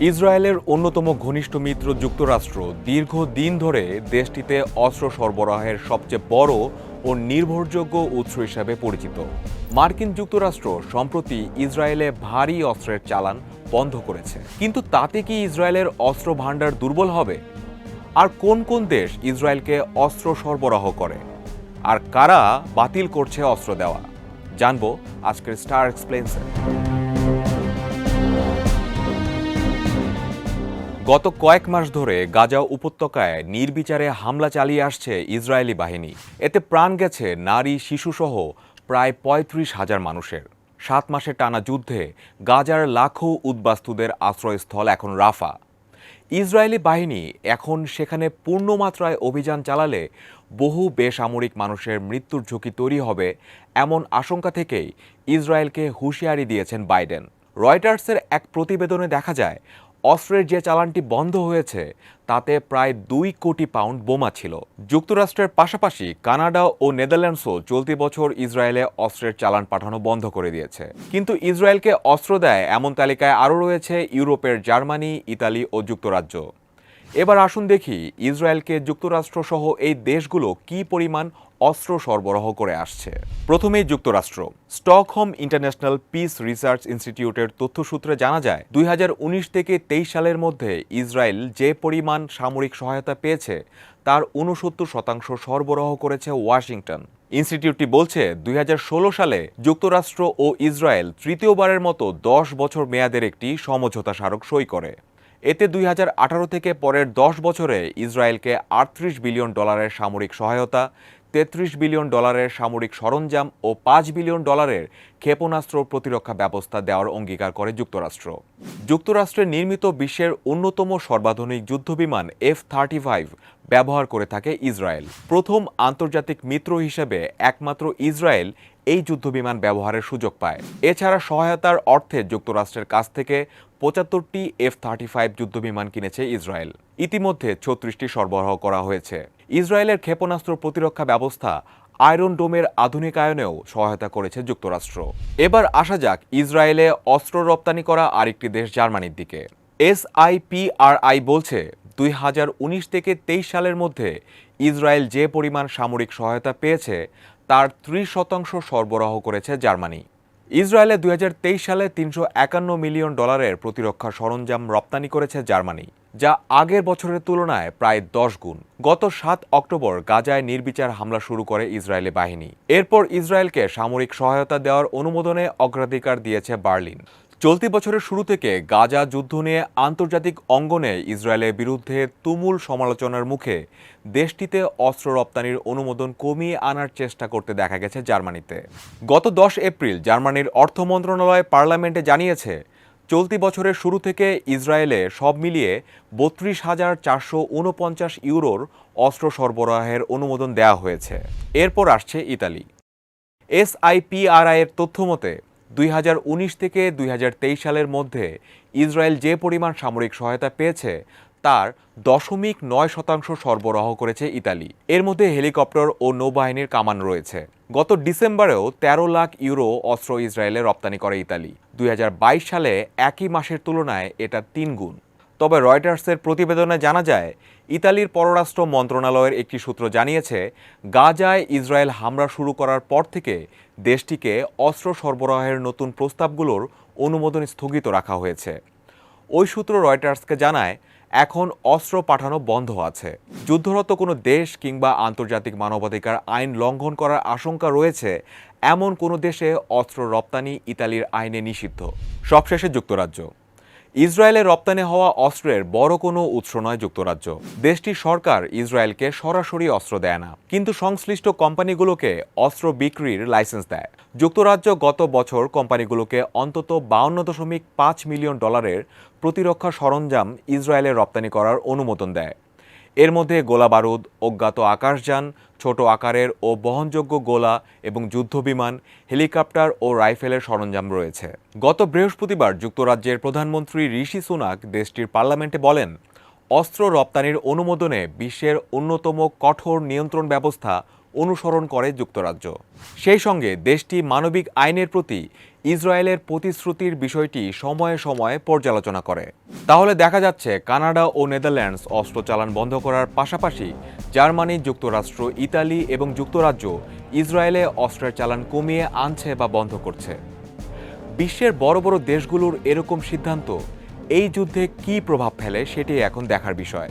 ইসরায়েলের অন্যতম ঘনিষ্ঠ মিত্র যুক্তরাষ্ট্র দীর্ঘদিন ধরে দেশটিতে অস্ত্র সরবরাহের সবচেয়ে বড় ও নির্ভরযোগ্য উৎস হিসাবে পরিচিত। মার্কিন যুক্তরাষ্ট্র সম্প্রতি ইসরায়েলে ভারী অস্ত্রের চালান বন্ধ করেছে। কিন্তু তাতে কি ইসরায়েলের অস্ত্র ভাণ্ডার দুর্বল হবে? আর কোন কোন দেশ ইসরায়েলকে অস্ত্র সরবরাহ করে? আর কারা বাতিল করছে অস্ত্র দেওয়া? জানব আজকের স্টার এক্সপ্লেন্সে গত কয়েক মাস ধরে গাজা উপত্যকায় নির্বিচারে হামলা চালিয়ে আসছে ইসরায়েলি বাহিনী। এতে প্রাণ গেছে নারী, শিশুসহ প্রায় পঁয়ত্রিশ হাজার মানুষের। সাত মাসে টানা যুদ্ধে গাজার লাখো উদ্বাস্তুদের আশ্রয়স্থল এখন রাফা। ইসরায়েলি বাহিনী এখন সেখানে পূর্ণমাত্রায় অভিযান চালালে বহু বেসামরিক মানুষের মৃত্যুর ঝুঁকি তৈরি হবে এমন আশঙ্কা থেকেই ইসরায়েলকে হুঁশিয়ারি দিয়েছেন বাইডেন। রয়টার্সের এক প্রতিবেদনে দেখা যায় অস্ত্রের যে চালানটি বন্ধ হয়েছে, তাতে প্রায় দুই কোটি পাউন্ড বোমা ছিল। যুক্তরাষ্ট্রের পাশাপাশি কানাডা ও নেদারল্যান্ডসও চলতি বছর ইসরায়েলে অস্ত্রের চালান পাঠানো বন্ধ করে দিয়েছে। কিন্তু ইসরায়েলকে অস্ত্র দেয় এমন তালিকায় আরও রয়েছে ইউরোপের জার্মানি, ইতালি ও যুক্তরাজ্য। এবার আসুন দেখি ইসরায়েলকে যুক্তরাষ্ট্র সহ এই দেশগুলো কি পরিমাণ অস্ত্র সরবরাহ করে আসছে। প্রথমেই যুক্তরাষ্ট্র। স্টকহোম ইন্টারন্যাশনাল পিস রিসার্চ ইনস্টিটিউটের তথ্যসূত্রে জানা যায়, দুই হাজার উনিশ থেকে তেইশ সালের মধ্যে ইসরায়েল যে পরিমাণ সামরিক সহায়তা পেয়েছে, তার উনসত্তর শতাংশ সরবরাহ করেছে ওয়াশিংটন। ইনস্টিটিউটটি বলছে, দুই হাজার ষোলো সালে যুক্তরাষ্ট্র ও ইসরায়েল তৃতীয়বারের মতো দশ বছর মেয়াদের একটি সমঝোতা স্মারক সই করে। এতে দুই হাজার আঠারো থেকে পরের দশ বছরে ইসরায়েলকে আটত্রিশ বিলিয়ন ডলারের সামরিক সহায়তা, তেত্রিশ বিলিয়ন ডলারের সামরিক সরঞ্জাম ও পাঁচ বিলিয়ন ডলারের ক্ষেপণাস্ত্র প্রতিরক্ষা ব্যবস্থা দেওয়ার অঙ্গীকার করে যুক্তরাষ্ট্র। যুক্তরাষ্ট্রের নির্মিত বিশ্বের অন্যতম সর্বাধুনিক যুদ্ধবিমান এফ থার্টি ফাইভ ব্যবহার করে থাকে ইসরায়েল। প্রথম আন্তর্জাতিক মিত্র হিসেবে একমাত্র ইসরায়েল এই যুদ্ধবিমান ব্যবহারের সুযোগ পায়। এছাড়া সহায়তার অর্থে যুক্তরাষ্ট্রের কাছ থেকে পঁচাত্তরটি এফ থার্টি ফাইভ যুদ্ধবিমান কিনেছে ইসরায়েল। ইতিমধ্যে ছত্রিশটি সরবরাহ করা হয়েছে। ইসরায়েলের ক্ষেপণাস্ত্র প্রতিরক্ষা ব্যবস্থা আয়রন ডোমের আধুনিকায়নেও সহায়তা করেছে যুক্তরাষ্ট্র। এবার আসা যাক ইসরায়েলে অস্ত্র রপ্তানি করা আরেকটি দেশ জার্মানির দিকে। এসআইপিআরআই বলছে, দুই হাজার উনিশ থেকে তেইশ সালের মধ্যে ইসরায়েল যে পরিমাণ সামরিক সহায়তা পেয়েছে, তার ত্রিশ শতাংশ সরবরাহ করেছে জার্মানি। ইসরায়েলে দুই হাজার তেইশ সালে তিনশো একান্ন মিলিয়ন ডলারের প্রতিরক্ষা সরঞ্জাম রপ্তানি করেছে জার্মানি, যা আগের বছরের তুলনায় প্রায় দশ গুণ। গত সাত অক্টোবর গাজায় নির্বিচার হামলা শুরু করে ইসরায়েলি বাহিনী। এরপর ইসরায়েলকে সামরিক সহায়তা দেওয়ার অনুমোদনে অগ্রাধিকার দিয়েছে বার্লিন। চলতি বছরের শুরু থেকে গাজা যুদ্ধ নিয়ে আন্তর্জাতিক অঙ্গনে ইসরায়েলের বিরুদ্ধে তুমুল সমালোচনার মুখে দেশটিতে অস্ত্র রপ্তানির অনুমোদন কমিয়ে আনার চেষ্টা করতে দেখা গেছে জার্মানিতে। গত দশ এপ্রিল জার্মানির অর্থ মন্ত্রণালয় পার্লামেন্টে জানিয়েছে, চলতি বছরের শুরু থেকে ইসরায়েলে সব মিলিয়ে বত্রিশ হাজার চারশো উনপঞ্চাশ ইউরোর অস্ত্র সরবরাহের অনুমোদন দেওয়া হয়েছে। এরপর আসছে ইতালি। এসআইপিআরআই এর তথ্য মতে দুই হাজার উনিশ থেকে দুই হাজার তেইশ সালের মধ্যে ইসরায়েল যে পরিমাণ সামরিক সহায়তা পেয়েছে, তার দশমিক নয় শতাংশ সরবরাহ করেছে ইতালি। এর মধ্যে হেলিকপ্টার ও নৌবাহিনীর কামান রয়েছে। গত ডিসেম্বরেও ১৩ লাখ ইউরো অস্ত্র ইসরায়েলে রপ্তানি করে ইতালি। দুই হাজার বাইশ সালে একই মাসের তুলনায় এটা তিন গুণ। তবে রয়টার্সের প্রতিবেদনে জানা যায়, ইতালির পররাষ্ট্র মন্ত্রণালয়ের একটি সূত্র জানিয়েছে, গাজায় ইসরায়েল হামলা শুরু করার পর থেকে দেশটিকে অস্ত্র সরবরাহের নতুন প্রস্তাবগুলোর অনুমোদন স্থগিত রাখা হয়েছে। ওই সূত্র রয়টার্সকে জানায়, এখন অস্ত্র পাঠানো বন্ধ আছে। যুদ্ধরত কোনো দেশ কিংবা আন্তর্জাতিক মানবাধিকার আইন লঙ্ঘন করার আশঙ্কা রয়েছে, এমন কোনো দেশে অস্ত্র রপ্তানি ইতালির আইনে নিষিদ্ধ। সবশেষে যুক্তরাজ্য। ইসরায়েলে রপ্তানি হওয়া অস্ত্রের বড় কোনো উৎস নয় যুক্তরাজ্য। দেশটির সরকার ইসরায়েলকে সরাসরি অস্ত্র দেয় না, কিন্তু সংশ্লিষ্ট কোম্পানিগুলোকে অস্ত্র বিক্রির লাইসেন্স দেয়। যুক্তরাজ্য গত বছর কোম্পানিগুলোকে অন্তত বাউন্ন দশমিক পাঁচ মিলিয়ন ডলারের প্রতিরক্ষা সরঞ্জাম ইসরায়েলে রপ্তানি করার অনুমোদন দেয়। এর মধ্যে গোলা বারুদ, অজ্ঞাত আকাশযান, ছোট আকারের ও বহনযোগ্য গোলা এবং যুদ্ধবিমান, হেলিকপ্টার ও রাইফেলের সরঞ্জাম রয়েছে। গত বৃহস্পতিবার যুক্তরাজ্যের প্রধানমন্ত্রী ঋষি সুনাক দেশটির পার্লামেন্টে বলেন, অস্ত্র রপ্তানির অনুমোদনে বিশ্বের অন্যতম কঠোর নিয়ন্ত্রণ ব্যবস্থা অনুসরণ করে যুক্তরাজ্য। সেই সঙ্গে দেশটি মানবিক আইনের প্রতি ইসরায়েলের প্রতিশ্রুতির বিষয়টি সময়ে সময়ে পর্যালোচনা করে। তাহলে দেখা যাচ্ছে কানাডা ও নেদারল্যান্ডস অস্ত্র চালান বন্ধ করার পাশাপাশি জার্মানি, যুক্তরাষ্ট্র, ইতালি এবং যুক্তরাজ্য ইসরায়েলে অস্ত্রের চালান কমিয়ে আনছে বা বন্ধ করছে। বিশ্বের বড় বড় দেশগুলোর এরকম সিদ্ধান্ত, এই যুদ্ধে কী প্রভাব ফেলে সেটি এখন দেখার বিষয়।